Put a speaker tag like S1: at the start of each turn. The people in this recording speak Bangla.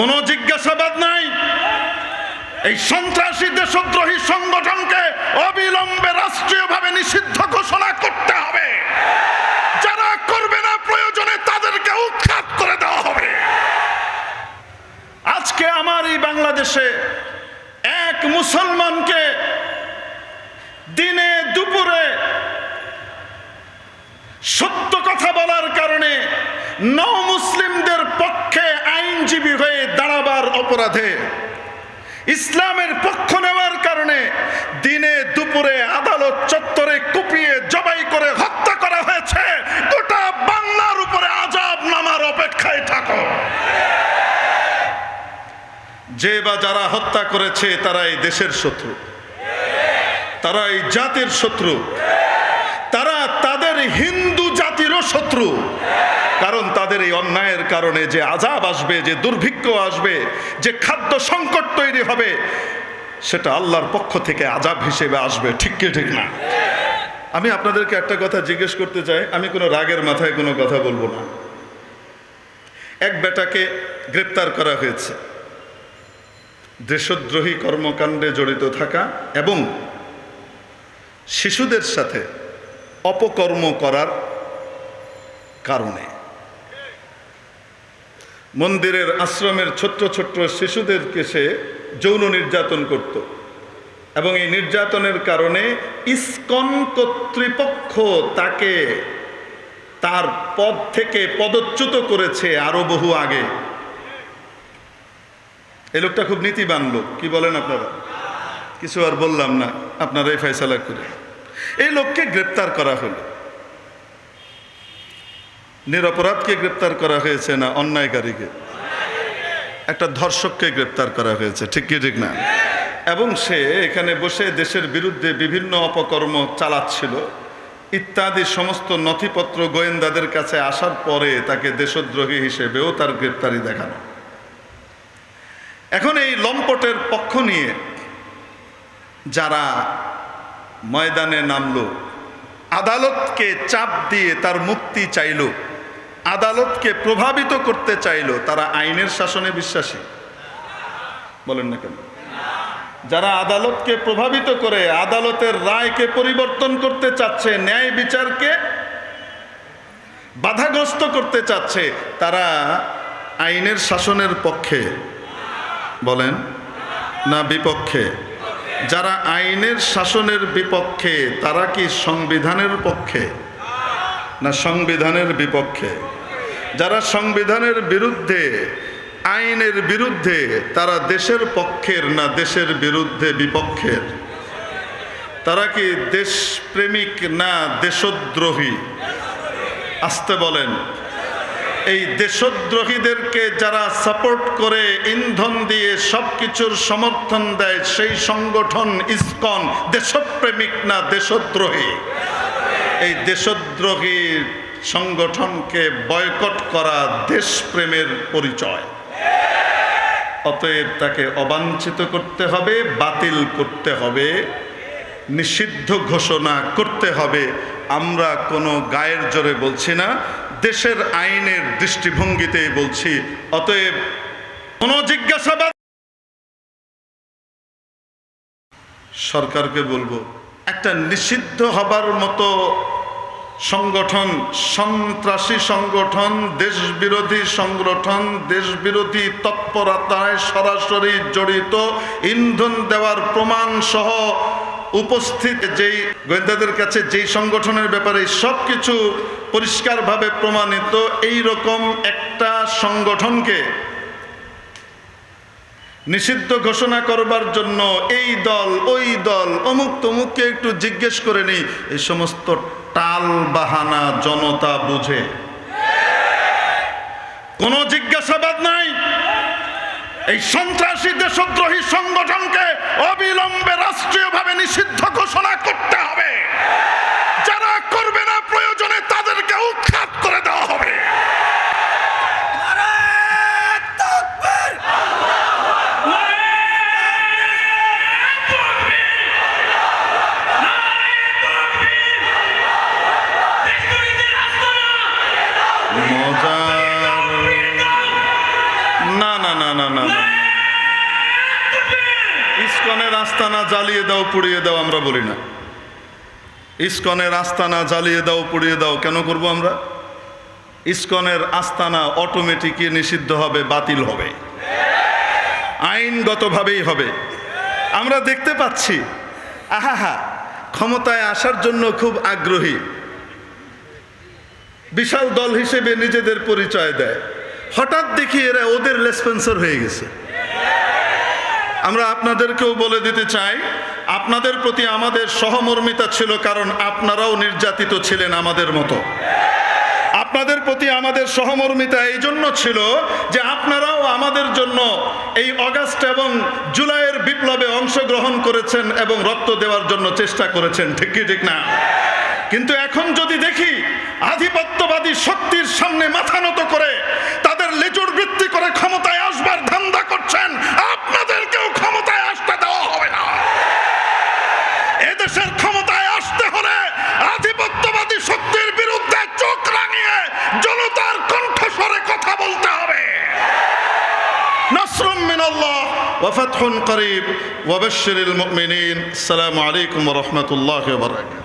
S1: কোনো জিজ্ঞাসাবাদ নাই। এই সন্ত্রাসী দেশদ্রোহী সংগঠনকে অবিলম্বে রাষ্ট্রীয়ভাবে নিষিদ্ধ ঘোষণা করতে হবে। যারা করবে না প্রয়োজনে তাদেরকে উৎখাত করে দেওয়া হবে। আজকে আমার এই বাংলাদেশে এক মুসলমানকে দিনে দুপুরে সত্য কথা বলার কারণে ন মুসলিমদের পক্ষে আইনজীবী হয়ে অপরাধে ইসলামের পক্ষ নেওয়ার কারণে দিনে দুপুরে আদালত চত্বরে কুপিয়ে জবাই করে হত্যা করা হয়েছে। গোটা বাংলার উপরে আজাব নামার অপেক্ষায় থাকো। যে বা যারা হত্যা করেছে তারা এই দেশের শত্রু। তারা এই জাতির শত্রু। তারা তাদের হিন্দু জাতিরও শত্রু। কারণ তাদের এই অন্যায়ের কারণে যে আজাব আসবে, যে দুর্ভিক্ষ আসবে, যে খাদ্য সংকট তৈরি হবে, সেটা আল্লাহর পক্ষ থেকে আজাব হিসেবে আসবে। ঠিক কি, ঠিক না? আমি আপনাদেরকে একটা কথা জিজ্ঞেস করতে চাই। আমি কোনো রাগের মাথায় কোনো কথা বলব না। এক বেটাকে গ্রেপ্তার করা হয়েছে। দেশদ্রোহী কর্মকাণ্ডে জড়িত থাকা এবং শিশুদের সাথে অপকর্ম করার কারণে। মন্দিরের আশ্রমের ছোট্ট ছোট্ট শিশুদেরকে সে যৌন নির্যাতন করত এবং এই নির্যাতনের কারণে ইস্কন কর্তৃপক্ষ তাকে তার পদ থেকে পদচ্যুত করেছে আরও বহু আগে। এই লোকটা খুব নীতিবান লোক, কি বলেন আপনারা? কিছু আর বললাম না, আপনারাই ফয়সালা করে এই লোককে গ্রেপ্তার করা হলো। নিরপরাধকে গ্রেপ্তার করা হয়েছে না, অন্যায়কারীকে? একটা ধর্ষককে গ্রেপ্তার করা হয়েছে, ঠিক কি, ঠিক না? এবং সে এখানে বসে দেশের বিরুদ্ধে বিভিন্ন অপকর্ম চালাচ্ছিল, ইত্যাদি সমস্ত নথিপত্র গোয়েন্দাদের কাছে আসার পরে তাকে দেশদ্রোহী হিসেবেও তার গ্রেপ্তারি দেখানো। এখন এই লম্পটের পক্ষ নিয়ে যারা ময়দানে নামল, আদালতকে চাপ দিয়ে তার মুক্তি চাইল আদালতকে প্রভাবিত করতে চাইল, তারা আইনের শাসনে বিশ্বাসী। বলেন না কেন? যারা আদালতকে প্রভাবিত করে আদালতের রায়কে পরিবর্তন করতে চাচ্ছে, ন্যায় বিচারকে বাধাগ্রস্ত করতে চাচ্ছে, তারা আইনের শাসনের পক্ষে। বলেন না বিপক্ষে? যারা আইনের শাসনের বিপক্ষে, তারা কি সংবিধানের পক্ষে? না সংবিধানের বিপক্ষে? যারা সংবিধানের বিরুদ্ধে, আইনের বিরুদ্ধে, তারা দেশের পক্ষের না দেশের বিরুদ্ধে বিপক্ষের? তারা কি দেশপ্রেমিক না দেশদ্রোহী? আসতে বলেন। এই দেশদ্রোহীদেরকে যারা সাপোর্ট করে, ইন্ধন দিয়ে সব কিছুর সমর্থন দেয়, সেই সংগঠন ইসকন, দেশপ্রেমিক না দেশদ্রোহী? এই দেশদ্রোহী সংগঠনকে বয়কট করা দেশপ্রেমের পরিচয়। অতএব তাকে অবাঞ্ছিত করতে হবে, বাতিল করতে হবে, নিষিদ্ধ ঘোষণা করতে হবে। আমরা কোনো গায়ের জোরে বলছি না, দেশের আইনের দৃষ্টিভঙ্গিতেই বলছি। অতএব কোনো জিজ্ঞাসাবাদ সরকারকে বলব, একটা নিষিদ্ধ হবার মতো সংগঠন, সন্ত্রাসী সংগঠন, দেশবিরোধী সংগঠন, দেশবিরোধী তৎপরতায় সরাসরি জড়িত ইন্ধন দেওয়ার প্রমাণ সহ উপস্থিত যেই গোয়েন্দাদের কাছে যেই সংগঠনের ব্যাপারে সব কিছু পরিষ্কারভাবে প্রমাণিত এই রকম একটা সংগঠনকে নিষিদ্ধ ঘোষণা করবার জন্য এই দল, ওই দল অমুক তমুককে একটু জিজ্ঞেস করে নেই। এই সমস্ত টাল বাহানা জনতা বুঝে। কোন জিজ্ঞাসাবাদ নাই। এই সন্ত্রাসী দেশদ্রোহী সংগঠনকে অবিলম্বে রাষ্ট্রীয়ভাবে নিষিদ্ধ না না না না। না না ইস্কনের আস্তানা জ্বালিয়ে দাও, পুড়িয়ে দাও, আমরা বলি না। ইস্কনের আস্তানা জ্বালিয়ে দাও, পুড়িয়ে দাও, কেন করব আমরা? ইস্কনের আস্তানা অটোমেটিকই নিষিদ্ধ হবে, বাতিল হবে। আইনগতভাবেই হবে। আমরা দেখতে পাচ্ছি আহা ক্ষমতায় আসার জন্য খুব আগ্রহী। বিশাল দল হিসেবে নিজেদের পরিচয় দেয়। হঠাৎ দেখি এরা ওদের লেসপেন্সার হয়ে গেছে। আমরা আপনাদেরকেও বলে দিতে চাই, আপনাদের প্রতি আমাদের সহমর্মিতা ছিল কারণ আপনারাও নির্যাতিত ছিলেন আমাদের মতো। আপনাদের প্রতি আমাদের সহমর্মিতা এই জন্য ছিল যে আপনারাও আমাদের জন্য এই অগাস্ট এবং জুলাইয়ের বিপ্লবে অংশগ্রহণ করেছেন এবং রক্ত দেওয়ার জন্য চেষ্টা করেছেন, ঠিক কি, ঠিক না? কিন্তু এখন যদি দেখি আধিপত্যবাদী শক্তির সামনে মাথা নত করে তাদের লেজুর বৃত্তি করে ক্ষমতায় আসবার ধান্দা করছেন, আপনাদেরকেও ক্ষমতায় আসতে দেওয়া হবে না। এদেশের ক্ষমতায় আসতে হলে আধিপত্যবাদী শক্তির বিরুদ্ধে চোখ রাঙিয়ে জনতার কণ্ঠস্বরে কথা বলতে হবে। নাসরুম মিনাল্লাহ আলাইকুম ওয়া রাহমাতুল্লাহি ওয়া বারাকাতুহু।